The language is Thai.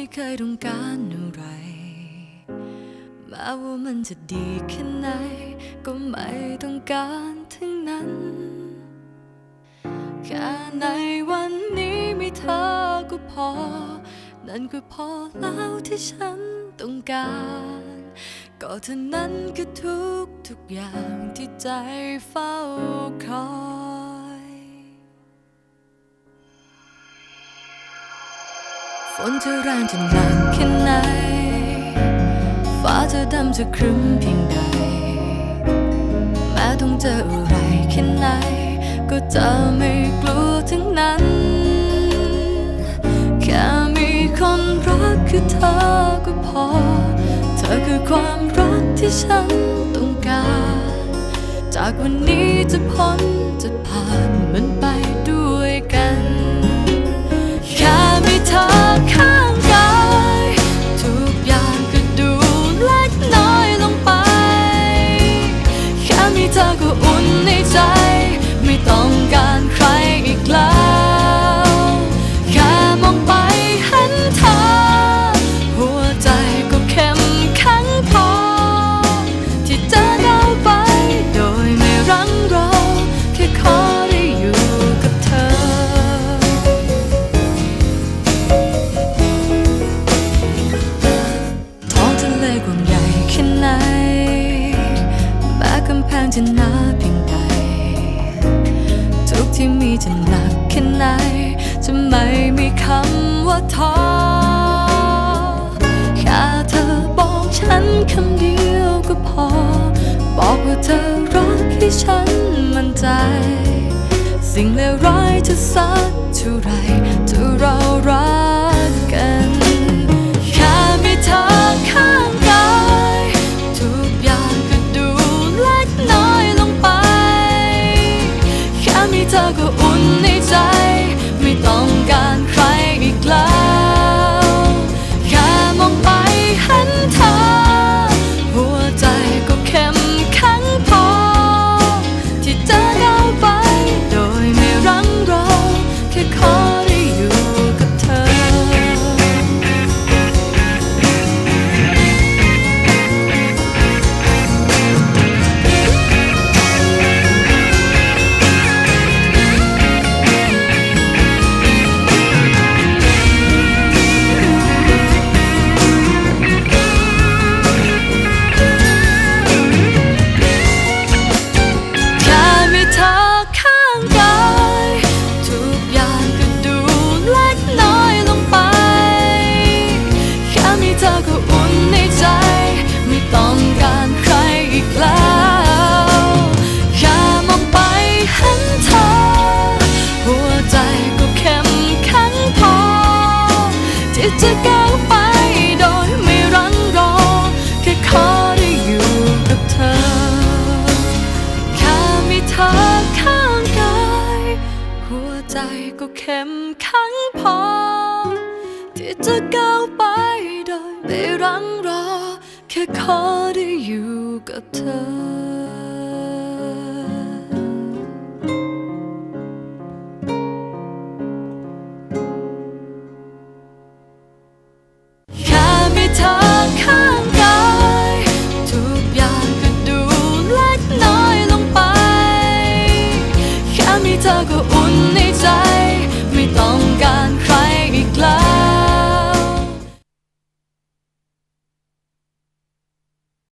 ่เคยต้องการอะไรแม้ว่ามันจะดีแค่ไหน ก็ไม่ต้องการทั้งนั้น แค่ในวันนี้มีเธอก็พอ นั่นก็พอแล้วที่ฉันต้องการ ก็เท่านั้นก็ทุกทุกอย่างที่ใจเฝ้าคอย ฝนจะแรงจะหนักแค่ไหน ฟ้าจะดำจะครึ้มเพียงใด แม้ต้องเจออะไรแค่ไหน ก็จะไม่กลัวทั้งนั้น แค่มีคนรักคือเธอก็พอ เธอคือความรักที่ฉันต้องการ จากวันนี้จะพ้นจะผ่านมันไปด้วยกัน ม้กำแพงจะหนาเพียงใดทุกที่มีจะหนักแค่ไหน จะไม่มีคำว่าท้อแค่เธอบอกฉันคำเดียวก็พอ บอกว่าเธอรักให้ฉันมั่นใจ สิ่งเลวร้ายจะสักเท่าไรถ้าเรารัก ที่จะก้าวไปโดยไม่รังรอ แค่ขอได้อยู่กับเธอแค่มีเธอข้างกายทุกอย่างก็ดูเล็กน้อยลงไปแค่มีเธอก็อุ่นในใจ ไม่ต้องการ